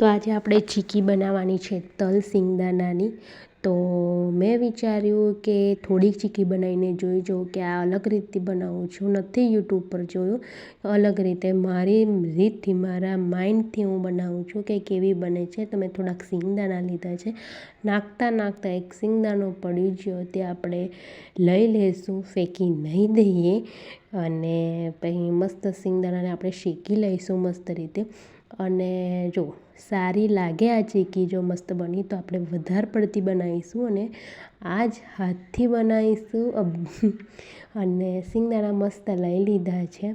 તો આજે આપણે ચીકી બનાવવાની છે તલ સિંગદાણાની. તો મેં વિચાર્યું કે થોડીક ચીકી બનાવીને જોઈ જોઉં કે આ અલગ રીતથી બનાવું છું. નથી યુટ્યુબ પર જોયું. અલગ રીતે મારી રીતથી, મારા માઇન્ડથી હું બનાવું છું કે કેવી બને છે. તો મેં થોડાક સિંગદાણા લીધા છે. નાખતા નાખતા એક સિંગદાણો પડી ગયો. તે આપણે લઈ લઈશું ફેંકી નહીં દઈએ. અને પછી મસ્ત સિંગદાણાને આપણે શેકી લઈશું મસ્ત રીતે. અને જો સારી લાગે આ ચીકી જો મસ્ત બની, તો આપણે વધારે પડતી બનાવીશું અને આ જ હાથથી બનાવીશું. અને સિંગદાણા મસ્ત લઈ લીધા છે.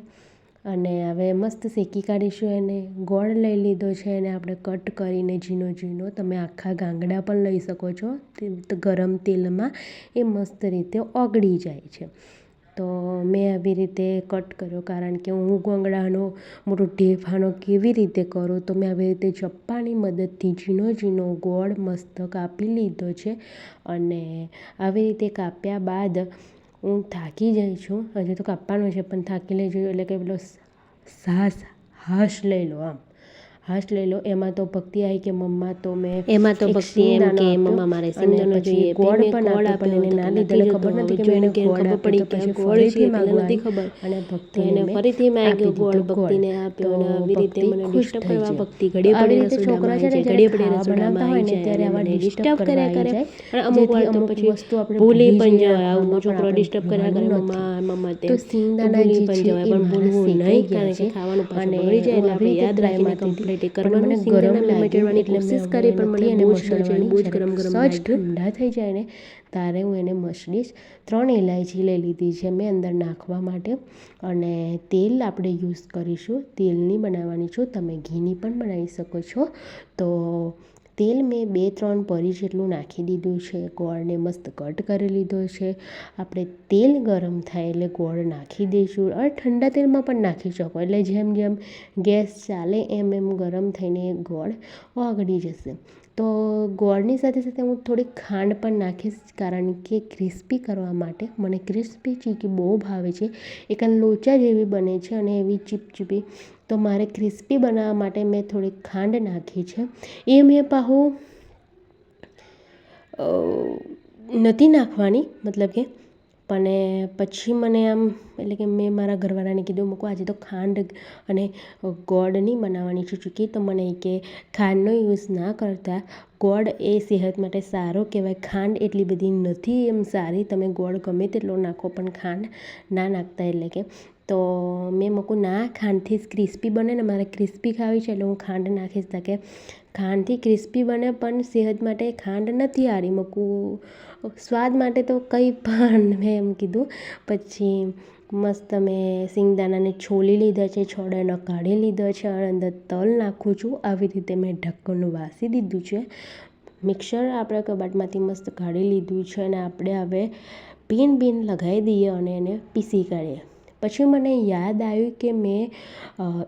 અને હવે મસ્ત શેકી કાઢીશું એને. ગોળ લઈ લીધો છે એને આપણે કટ કરીને ઝીણો ઝીણો. તમે આખા ગાંગડા પણ લઈ શકો છો. ગરમ તેલમાં એ મસ્ત રીતે ઓગળી જાય છે. તો મેં આવી રીતે કટ કર્યો કારણ કે હું ગોંગળાનો, મોટો ઢેફાનો કેવી રીતે કરું તો મેં આવી રીતે ચપ્પાની મદદથી ઝીણો ઝીણો ગોળ મસ્ત કાપી લીધો છે અને આવી રીતે કાપ્યા બાદ હું થાકી જઈ છું. હજી તો કાપવાનો છે પણ થાકી લઈ જઈએ એટલે કે પેલો સાસ હાશ લઈ લો આમ. હાશ લઈ લો. એમાં તો ભક્તિ આવી કે મમ્મા તો મેં એમાં તો ભક્તિ એમ કે મમ્મા મારે સિંગદાણો જોઈએ ગોળ પણ એને ના નથી લીધે ખબર નથી કે મેં ગોળ પડી કે ગોળ છે નથી ખબર. અને ભક્તિ એને મેં ફરીથી માંગ્યો આપી ગોળ ભક્તિને આપ્યો અને આવી રીતે મને ડિસ્ટર્બ કરવા ભક્તિ ઘડી પડી રીતે છોકરા છે ને ઘડી પડી રસોડામાં બનાવતા હોય ને ત્યારે આવા ડિસ્ટર્બ કર્યા કરે. અને અમુક વાર તો પછી વસ્તુ આપણે ભૂલી પણ જવાય. આવું છોકરો ડિસ્ટર્બ કર્યા કરે મમ્મા મમ્મા તે તો સિંગદાણા ભૂલી પણ જવાય પણ ભૂલવું નહીં કારણ કે ખાવાનું પાછું અને જાય એટલે આપણે યાદ રાખીને કમ્પ્લીટ મને કરવાનું ગરમ મેં કોશિશ કરે પણ મને એને મસળવાની. બહુ જ ગરમ ગરમ સજ ઠંડા થઈ જાય ને ત્યારે હું એને મસળીશ. ત્રણ ઇલાયચી લઈ લીધી છે મેં અંદર નાખવા માટે. અને તેલ આપણે યુઝ કરીશું. તેલની બનાવવાની છું. તમે ઘીની પણ બનાવી શકો છો. તો તેલ મેં બે ત્રણ પરી જેટલું નાખી દીધું છે, ગોળને મસ્ત કટ કરી લીધો છે. આપણે તેલ ગરમ થાય એટલે ગોળ નાખી દઈશું. અને ઠંડા તેલમાં પણ નાખી શકો, એટલે જેમ જેમ ગેસ ચાલે એમ એમ ગરમ થઈને ગોળ ઓગળી જશે. તો ગોળની સાથે સાથે હું થોડીક ખાંડ પણ નાખીશ, કારણ કે ક્રિસ્પી કરવા માટે મને ક્રિસ્પી ચીકી બહુ ભાવે છે. એક લોચા જેવી બને છે અને એવી ચીપચીપી. તો મારે ક્રિસ્પી બનાવવા માટે મેં થોડીક ખાંડ નાખી છે. એ મેં પાછું નથી નાખવાની, મતલબ કે પણ પછી મને આમ એટલે કે મેં મારા ઘરવાળાને કીધું, મૂકો, આજે તો ખાંડ અને ગોળની બનાવવાની. છું ચૂકી તો મને કે, ખાંડનો યુઝ ના કરતા. ગોળ એ સેહત માટે સારો કહેવાય. ખાંડ એટલી બધી નથી એમ સારી. તમે ગોળ ગમે તેટલો નાખો, પણ ખાંડ ના નાખતા એટલે કે તો મેં મૂકું, ના, ખાંડથી જ ક્રિસ્પી બને ને, મારે ક્રિસ્પી ખાવી છે, એટલે હું ખાંડ નાખીશ. શકે ખાંડથી ક્રિસ્પી બને, પણ સેહત માટે ખાંડ નથી હારી. મૂકું, સ્વાદ માટે તો કંઈ પણ. મેં એમ કીધું. પછી મસ્ત મેં સિંગદાણાને છોલી લીધા છે છોડાનો કાઢી લીધો છે, અને અંદર તલ નાખું છું. આવી રીતે મેં ઢક્કન વાસી દીધું છે. મિક્સર આપણે કબાટમાંથી મસ્ત કાઢી લીધું છે, અને આપણે હવે પીન બીન લગાવી દઈએ અને એને પીસી કાઢીએ. પછી મને યાદ આવ્યું કે મેં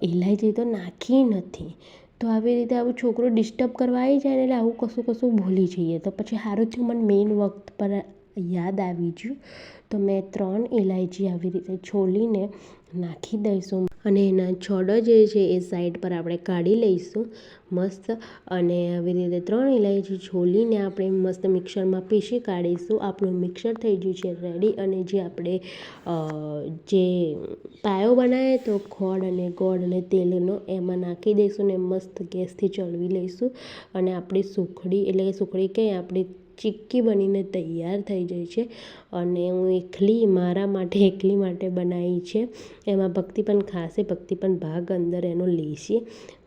ઇલાયચી તો નાખી નથી. તો આવી રીતે આવું છોકરો ડિસ્ટર્બ કરવા આવી જાય ને એટલે આવું કશું કશું ભૂલી જઈએ. તો પછી સારું થયું મને મેઇન વખત પર યાદ આવી ગયું. તો મેં ત્રણ ઇલાયચી આવી રીતે છોલીને નાખી દઈશું. અને એના છોડો જે છે એ સાઈડ પર આપણે કાઢી લઈશું મસ્ત. અને આવી રીતે ત્રણ ઇલાયચી છોલીને આપણે મસ્ત મિક્સરમાં પીસી કાઢીશું. આપણું મિક્સર થઈ ગયું છે રેડી અને જે આપણે જે પાયો બનાવ્યો તો ખોળ અને ગોળ અને તેલનો એમાં નાખી દઈશું ને મસ્ત ગેસથી ચલવી લઈશું. અને આપણી સુખડી એટલે કે સુખડી કંઈ આપણી ચીક્કી બનીને તૈયાર થઈ જાય છે અને હું એકલી મારા માટે, એકલી માટે બનાવી છે. એમાં ભક્તિ પણ ખાસે ભક્તિ પણ ભાગ અંદર એનો લેશે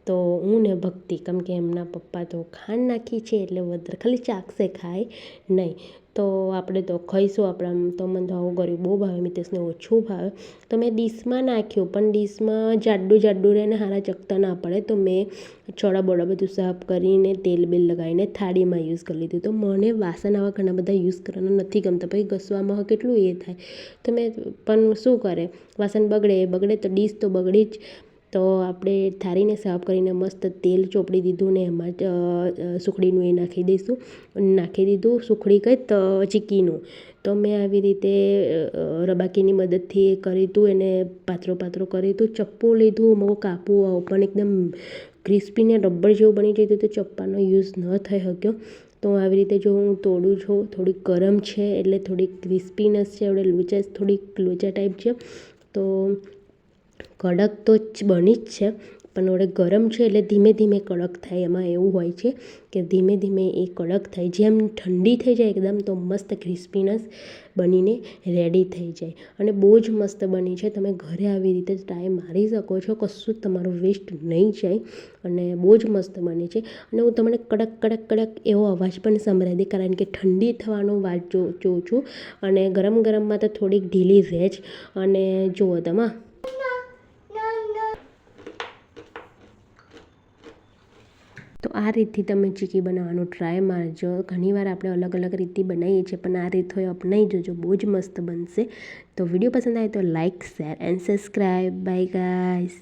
તો હું ને ભક્તિ, કેમ કે એમના પપ્પા તો ખાંડ નાખી છે એટલે વધારે ખાલી ચાખશે ખાય નહીં. તો આપણે તો ખાઈશું, આપણા તો મને તો આવું કર્યું બહુ ભાવે, મિતેશને ઓછું ભાવે. તો મેં ડીશમાં નાખ્યું, પણ ડીશમાં જાડું જાડું રહે ને હારા ચકતા ના પડે. તો મેં છોડા બોળા બધું સાફ કરીને તેલ બેલ લગાવીને થાળીમાં યુઝ કરી લીધું. તો મને વાસણ આવા ઘણા બધા યુઝ કરવાના નથી ગમતા. પછી ઘસવામાં કેટલું એ થાય. તો મેં પણ શું કરે, વાસણ બગડે બગડે, તો ડીશ તો બગડી જ તો આપણે થાળીને સાફ કરીને મસ્ત તેલ ચોપડી દીધું ને એમાં જ સુખડીનું એ નાખી દઈશું. નાખી દીધું સુખડી કંઈ ચીકીનું. તો મેં આવી રીતે રબાકીની મદદથી એ કર્યું હતું એને પાતળો પાતળો કર્યું હતું ચપ્પુ લીધું મગો કાપવું પણ એકદમ ક્રિસ્પી ને રબર જેવું બની જતું તો ચપ્પાનો યુઝ ન થઈ શક્યો. તો આવી રીતે જો હું તોડું છું, થોડીક ગરમ છે, એટલે થોડીક ક્રિસ્પીનેસ છે આપણે લોચા, થોડીક લોચા ટાઈપ છે. તો કડક તો બની જ છે, પણ વડે ગરમ છે એટલે ધીમે ધીમે કડક થાય. એમાં એવું હોય છે કે ધીમે ધીમે એ કડક થાય. જેમ ઠંડી થઈ જાય એકદમ, તો મસ્ત ક્રિસ્પીનેસ બનીને રેડી થઈ જાય. અને બહુ જ મસ્ત બની છે. તમે ઘરે આવી રીતે ટ્રાય મારી શકો છો. કશું જ તમારું વેસ્ટ નહીં જાય અને બહુ જ મસ્ત બને છે. અને હું તમને કડક કડક કડક એવો અવાજ પણ સંભળાવી દઈ કારણ કે ઠંડી થવાનો વાત જો, જોઉં છું. અને ગરમ ગરમમાં તો થોડીક ઢીલી રહે જ અને જુઓ તમે તો આ રીતથી તમે ચીકી બનાવવાનો ટ્રાય મારજો. ઘણીવાર આપણે અલગ અલગ રીતથી બનાવીએ છીએ, પણ આ રીત હોય અપનાવી જોજો, બહુ જ મસ્ત બનશે. તો વીડિયો પસંદ આવે તો like share and subscribe bye guys